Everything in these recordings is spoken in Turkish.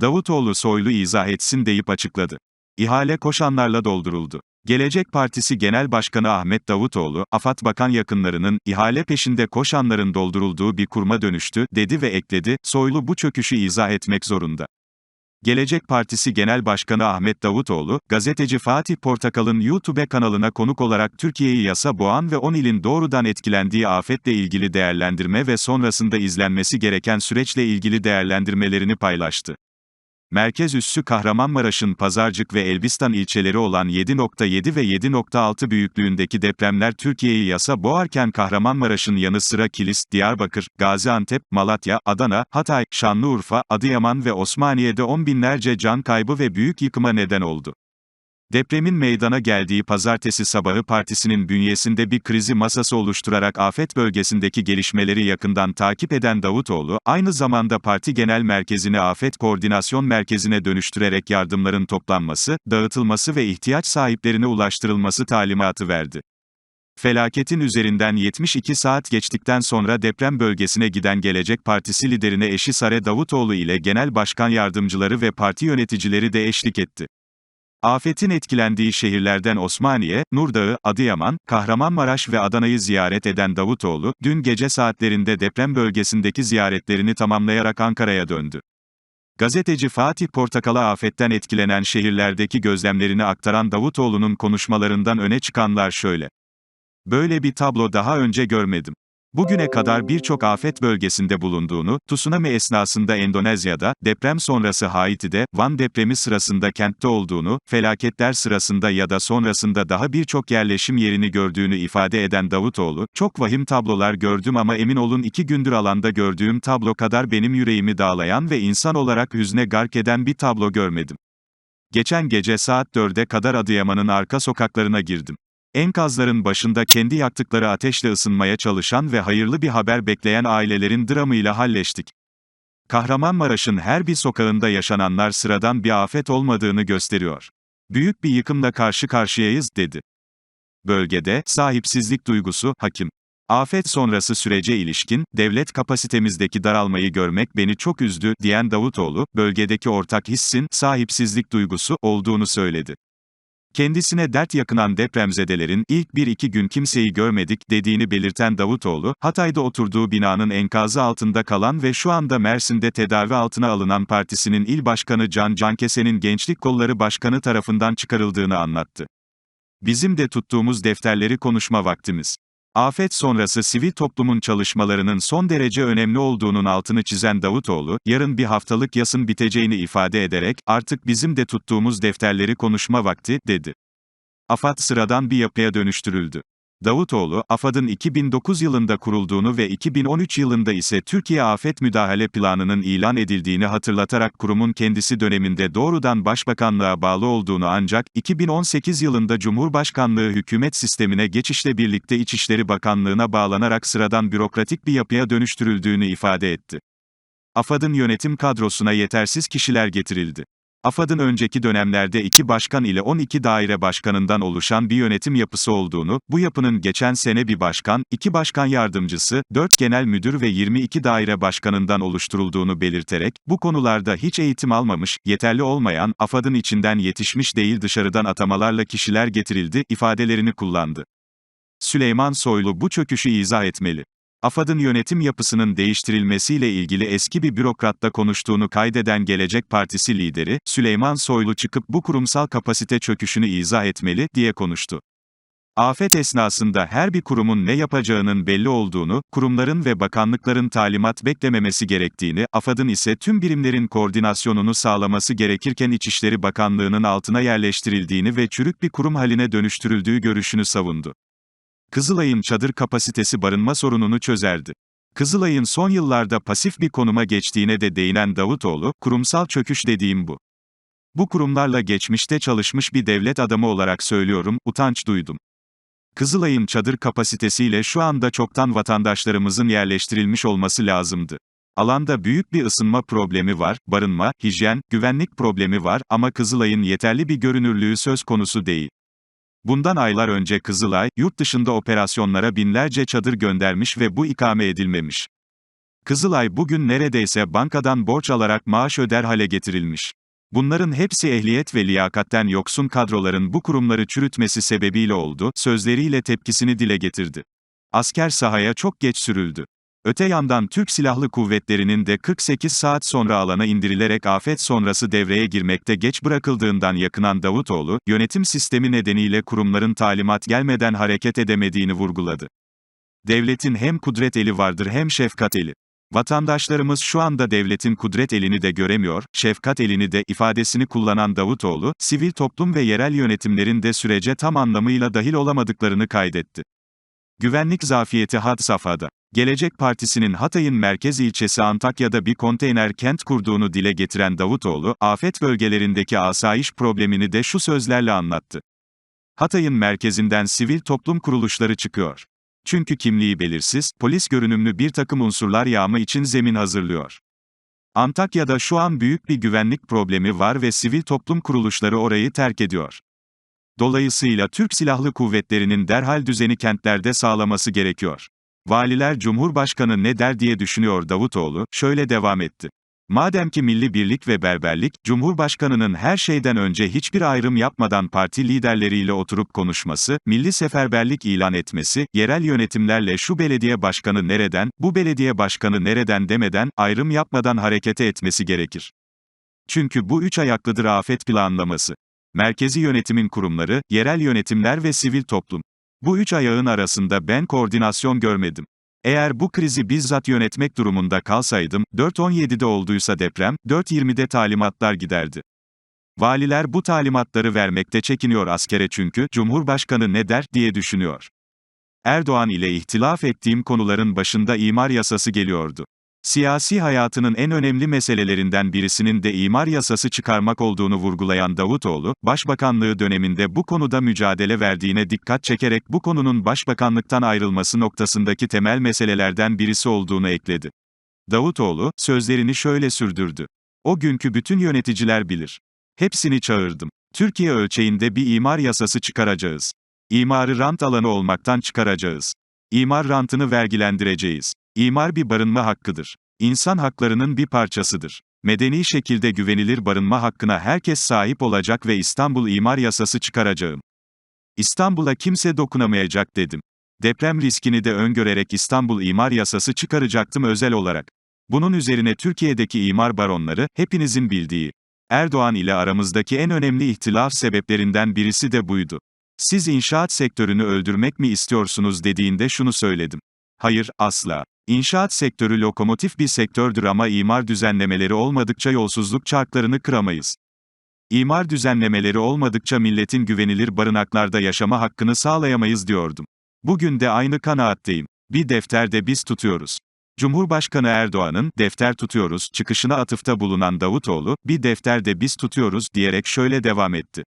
Davutoğlu Soylu izah etsin deyip açıkladı. İhale koşanlarla dolduruldu. Gelecek Partisi Genel Başkanı Ahmet Davutoğlu, AFAD Bakan yakınlarının, ihale peşinde koşanların doldurulduğu bir kurma dönüştü, dedi ve ekledi, Soylu bu çöküşü izah etmek zorunda. Gelecek Partisi Genel Başkanı Ahmet Davutoğlu, gazeteci Fatih Portakal'ın YouTube kanalına konuk olarak Türkiye'yi yasa boğan ve 10 ilin doğrudan etkilendiği afetle ilgili değerlendirme ve sonrasında izlenmesi gereken süreçle ilgili değerlendirmelerini paylaştı. Merkez üssü Kahramanmaraş'ın Pazarcık ve Elbistan ilçeleri olan 7.7 ve 7.6 büyüklüğündeki depremler Türkiye'yi yasa boğarken Kahramanmaraş'ın yanı sıra Kilis, Diyarbakır, Gaziantep, Malatya, Adana, Hatay, Şanlıurfa, Adıyaman ve Osmaniye'de on binlerce can kaybı ve büyük yıkıma neden oldu. Depremin meydana geldiği pazartesi sabahı partisinin bünyesinde bir krizi masası oluşturarak afet bölgesindeki gelişmeleri yakından takip eden Davutoğlu, aynı zamanda parti genel merkezini afet koordinasyon merkezine dönüştürerek yardımların toplanması, dağıtılması ve ihtiyaç sahiplerine ulaştırılması talimatı verdi. Felaketin üzerinden 72 saat geçtikten sonra deprem bölgesine giden Gelecek Partisi liderine eşi Sare Davutoğlu ile genel başkan yardımcıları ve parti yöneticileri de eşlik etti. Afetin etkilendiği şehirlerden Osmaniye, Nurdağı, Adıyaman, Kahramanmaraş ve Adana'yı ziyaret eden Davutoğlu, dün gece saatlerinde deprem bölgesindeki ziyaretlerini tamamlayarak Ankara'ya döndü. Gazeteci Fatih Portakal'a afetten etkilenen şehirlerdeki gözlemlerini aktaran Davutoğlu'nun konuşmalarından öne çıkanlar şöyle. Böyle bir tablo daha önce görmedim. Bugüne kadar birçok afet bölgesinde bulunduğunu, tsunami esnasında Endonezya'da, deprem sonrası Haiti'de, Van depremi sırasında kentte olduğunu, felaketler sırasında ya da sonrasında daha birçok yerleşim yerini gördüğünü ifade eden Davutoğlu, çok vahim tablolar gördüm ama emin olun iki gündür alanda gördüğüm tablo kadar benim yüreğimi dağlayan ve insan olarak hüzne gark eden bir tablo görmedim. Geçen gece saat 4'e kadar Adıyaman'ın arka sokaklarına girdim. Enkazların başında kendi yaktıkları ateşle ısınmaya çalışan ve hayırlı bir haber bekleyen ailelerin dramıyla halleştik. Kahramanmaraş'ın her bir sokağında yaşananlar sıradan bir afet olmadığını gösteriyor. Büyük bir yıkımla karşı karşıyayız, dedi. Bölgede, sahipsizlik duygusu, hakim. Afet sonrası sürece ilişkin, devlet kapasitemizdeki daralmayı görmek beni çok üzdü, diyen Davutoğlu, bölgedeki ortak hissin, sahipsizlik duygusu, olduğunu söyledi. Kendisine dert yakınan depremzedelerin ilk bir iki gün kimseyi görmedik dediğini belirten Davutoğlu, Hatay'da oturduğu binanın enkazı altında kalan ve şu anda Mersin'de tedavi altına alınan partisinin il başkanı Can Cankese'nin Gençlik Kolları Başkanı tarafından çıkarıldığını anlattı. Bizim de tuttuğumuz defterleri konuşma vaktimiz. Afet sonrası sivil toplumun çalışmalarının son derece önemli olduğunun altını çizen Davutoğlu, yarın bir haftalık yasın biteceğini ifade ederek, artık bizim de tuttuğumuz defterleri konuşma vakti, dedi. AFAD sıradan bir yapıya dönüştürüldü. Davutoğlu, AFAD'ın 2009 yılında kurulduğunu ve 2013 yılında ise Türkiye Afet Müdahale Planı'nın ilan edildiğini hatırlatarak kurumun kendisi döneminde doğrudan başbakanlığa bağlı olduğunu ancak, 2018 yılında Cumhurbaşkanlığı hükümet sistemine geçişle birlikte İçişleri Bakanlığı'na bağlanarak sıradan bürokratik bir yapıya dönüştürüldüğünü ifade etti. AFAD'ın yönetim kadrosuna yetersiz kişiler getirildi. AFAD'ın önceki dönemlerde iki başkan ile 12 daire başkanından oluşan bir yönetim yapısı olduğunu, bu yapının geçen sene bir başkan, iki başkan yardımcısı, 4 genel müdür ve 22 daire başkanından oluşturulduğunu belirterek, bu konularda hiç eğitim almamış, yeterli olmayan, AFAD'ın içinden yetişmiş değil dışarıdan atamalarla kişiler getirildi, ifadelerini kullandı. Süleyman Soylu bu çöküşü izah etmeli. AFAD'ın yönetim yapısının değiştirilmesiyle ilgili eski bir bürokratla konuştuğunu kaydeden Gelecek Partisi lideri, Süleyman Soylu çıkıp bu kurumsal kapasite çöküşünü izah etmeli, diye konuştu. Afet esnasında her bir kurumun ne yapacağının belli olduğunu, kurumların ve bakanlıkların talimat beklememesi gerektiğini, AFAD'ın ise tüm birimlerin koordinasyonunu sağlaması gerekirken İçişleri Bakanlığı'nın altına yerleştirildiğini ve çürük bir kurum haline dönüştürüldüğü görüşünü savundu. Kızılay'ın çadır kapasitesi barınma sorununu çözerdi. Kızılay'ın son yıllarda pasif bir konuma geçtiğine de değinen Davutoğlu, kurumsal çöküş dediğim bu. Bu kurumlarla geçmişte çalışmış bir devlet adamı olarak söylüyorum, utanç duydum. Kızılay'ın çadır kapasitesiyle şu anda çoktan vatandaşlarımızın yerleştirilmiş olması lazımdı. Alanda büyük bir ısınma problemi var, barınma, hijyen, güvenlik problemi var ama Kızılay'ın yeterli bir görünürlüğü söz konusu değil. Bundan aylar önce Kızılay, yurt dışında operasyonlara binlerce çadır göndermiş ve bu ikame edilmemiş. Kızılay bugün neredeyse bankadan borç alarak maaş öder hale getirilmiş. Bunların hepsi ehliyet ve liyakatten yoksun kadroların bu kurumları çürütmesi sebebiyle oldu, sözleriyle tepkisini dile getirdi. Asker sahaya çok geç sürüldü. Öte yandan Türk Silahlı Kuvvetleri'nin de 48 saat sonra alana indirilerek afet sonrası devreye girmekte geç bırakıldığından yakınan Davutoğlu, yönetim sistemi nedeniyle kurumların talimat gelmeden hareket edemediğini vurguladı. Devletin hem kudret eli vardır hem şefkat eli. Vatandaşlarımız şu anda devletin kudret elini de göremiyor, şefkat elini de ifadesini kullanan Davutoğlu, sivil toplum ve yerel yönetimlerin de sürece tam anlamıyla dahil olamadıklarını kaydetti. Güvenlik zafiyeti had safhada. Gelecek Partisi'nin Hatay'ın merkez ilçesi Antakya'da bir konteyner kent kurduğunu dile getiren Davutoğlu, afet bölgelerindeki asayiş problemini de şu sözlerle anlattı. Hatay'ın merkezinden sivil toplum kuruluşları çıkıyor. Çünkü kimliği belirsiz, polis görünümlü bir takım unsurlar yağma için zemin hazırlıyor. Antakya'da şu an büyük bir güvenlik problemi var ve sivil toplum kuruluşları orayı terk ediyor. Dolayısıyla Türk Silahlı Kuvvetleri'nin derhal düzeni kentlerde sağlaması gerekiyor. Valiler Cumhurbaşkanı ne der diye düşünüyor Davutoğlu, şöyle devam etti. Madem ki milli birlik ve berberlik, Cumhurbaşkanının her şeyden önce hiçbir ayrım yapmadan parti liderleriyle oturup konuşması, milli seferberlik ilan etmesi, yerel yönetimlerle şu belediye başkanı nereden, bu belediye başkanı nereden demeden, ayrım yapmadan harekete etmesi gerekir. Çünkü bu üç ayaklıdır afet planlaması. Merkezi yönetimin kurumları, yerel yönetimler ve sivil toplum. Bu üç ayağın arasında ben koordinasyon görmedim. Eğer bu krizi bizzat yönetmek durumunda kalsaydım, 4.17'de olduysa deprem, 4.20'de talimatlar giderdi. Valiler bu talimatları vermekte çekiniyor askere çünkü, Cumhurbaşkanı ne der, diye düşünüyor. Erdoğan ile ihtilaf ettiğim konuların başında imar yasası geliyordu. Siyasi hayatının en önemli meselelerinden birisinin de imar yasası çıkarmak olduğunu vurgulayan Davutoğlu, Başbakanlığı döneminde bu konuda mücadele verdiğine dikkat çekerek bu konunun Başbakanlıktan ayrılması noktasındaki temel meselelerden birisi olduğunu ekledi. Davutoğlu, sözlerini şöyle sürdürdü. O günkü bütün yöneticiler bilir. Hepsini çağırdım. Türkiye ölçeğinde bir imar yasası çıkaracağız. İmarı rant alanı olmaktan çıkaracağız. İmar rantını vergilendireceğiz. İmar bir barınma hakkıdır. İnsan haklarının bir parçasıdır. Medeni şekilde güvenilir barınma hakkına herkes sahip olacak ve İstanbul İmar Yasası çıkaracağım. İstanbul'a kimse dokunamayacak dedim. Deprem riskini de öngörerek İstanbul İmar Yasası çıkaracaktım özel olarak. Bunun üzerine Türkiye'deki imar baronları, hepinizin bildiği, Erdoğan ile aramızdaki en önemli ihtilaf sebeplerinden birisi de buydu. Siz inşaat sektörünü öldürmek mi istiyorsunuz dediğinde şunu söyledim. Hayır, asla. İnşaat sektörü lokomotif bir sektördür ama imar düzenlemeleri olmadıkça yolsuzluk çarklarını kıramayız. İmar düzenlemeleri olmadıkça milletin güvenilir barınaklarda yaşama hakkını sağlayamayız diyordum. Bugün de aynı kanaatteyim. Bir defterde biz tutuyoruz. Cumhurbaşkanı Erdoğan'ın defter tutuyoruz çıkışına atıfta bulunan Davutoğlu, bir defterde biz tutuyoruz diyerek şöyle devam etti.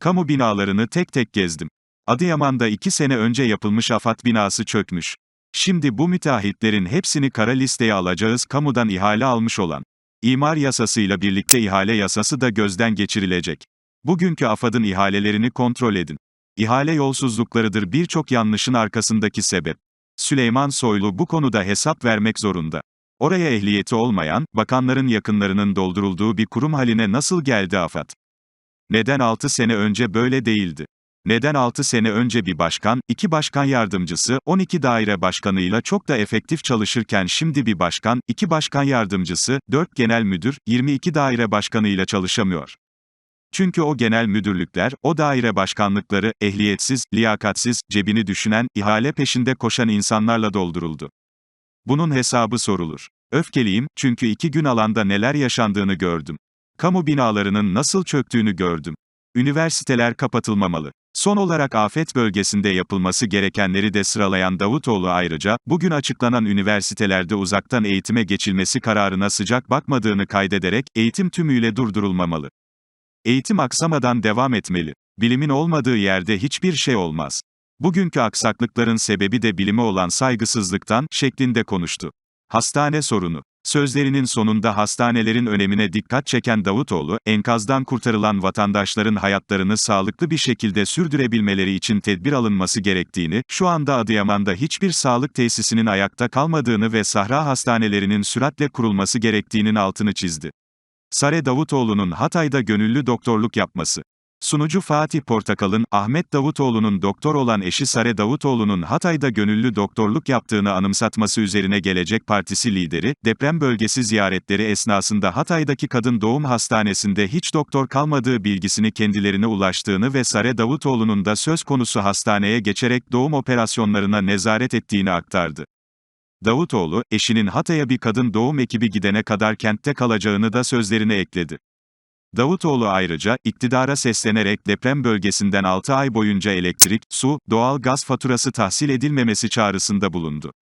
Kamu binalarını tek tek gezdim. Adıyaman'da iki sene önce yapılmış AFAD binası çökmüş. Şimdi bu müteahhitlerin hepsini kara listeye alacağız kamudan ihale almış olan. İmar yasasıyla birlikte ihale yasası da gözden geçirilecek. Bugünkü AFAD'ın ihalelerini kontrol edin. İhale yolsuzluklarıdır birçok yanlışın arkasındaki sebep. Süleyman Soylu bu konuda hesap vermek zorunda. Oraya ehliyeti olmayan, bakanların yakınlarının doldurulduğu bir kurum haline nasıl geldi AFAD? Neden 6 sene önce böyle değildi? Neden 6 sene önce bir başkan, iki başkan yardımcısı, 12 daire başkanıyla çok da efektif çalışırken şimdi bir başkan, iki başkan yardımcısı, 4 genel müdür, 22 daire başkanıyla çalışamıyor? Çünkü o genel müdürlükler, o daire başkanlıkları, ehliyetsiz, liyakatsiz, cebini düşünen, ihale peşinde koşan insanlarla dolduruldu. Bunun hesabı sorulur. Öfkeliyim, çünkü iki gün alanda neler yaşandığını gördüm. Kamu binalarının nasıl çöktüğünü gördüm. Üniversiteler kapatılmamalı. Son olarak afet bölgesinde yapılması gerekenleri de sıralayan Davutoğlu ayrıca, bugün açıklanan üniversitelerde uzaktan eğitime geçilmesi kararına sıcak bakmadığını kaydederek, eğitim tümüyle durdurulmamalı. Eğitim aksamadan devam etmeli. Bilimin olmadığı yerde hiçbir şey olmaz. Bugünkü aksaklıkların sebebi de bilime olan saygısızlıktan, şeklinde konuştu. Hastane sorunu. Sözlerinin sonunda hastanelerin önemine dikkat çeken Davutoğlu, enkazdan kurtarılan vatandaşların hayatlarını sağlıklı bir şekilde sürdürebilmeleri için tedbir alınması gerektiğini, şu anda Adıyaman'da hiçbir sağlık tesisinin ayakta kalmadığını ve sahra hastanelerinin süratle kurulması gerektiğinin altını çizdi. Sare Davutoğlu'nun Hatay'da gönüllü doktorluk yapması. Sunucu Fatih Portakal'ın, Ahmet Davutoğlu'nun doktor olan eşi Sare Davutoğlu'nun Hatay'da gönüllü doktorluk yaptığını anımsatması üzerine Gelecek Partisi lideri, deprem bölgesi ziyaretleri esnasında Hatay'daki kadın doğum hastanesinde hiç doktor kalmadığı bilgisini kendilerine ulaştığını ve Sare Davutoğlu'nun da söz konusu hastaneye geçerek doğum operasyonlarına nezaret ettiğini aktardı. Davutoğlu, eşinin Hatay'a bir kadın doğum ekibi gidene kadar kentte kalacağını da sözlerine ekledi. Davutoğlu ayrıca, iktidara seslenerek deprem bölgesinden 6 ay boyunca elektrik, su, doğal gaz faturası tahsil edilmemesi çağrısında bulundu.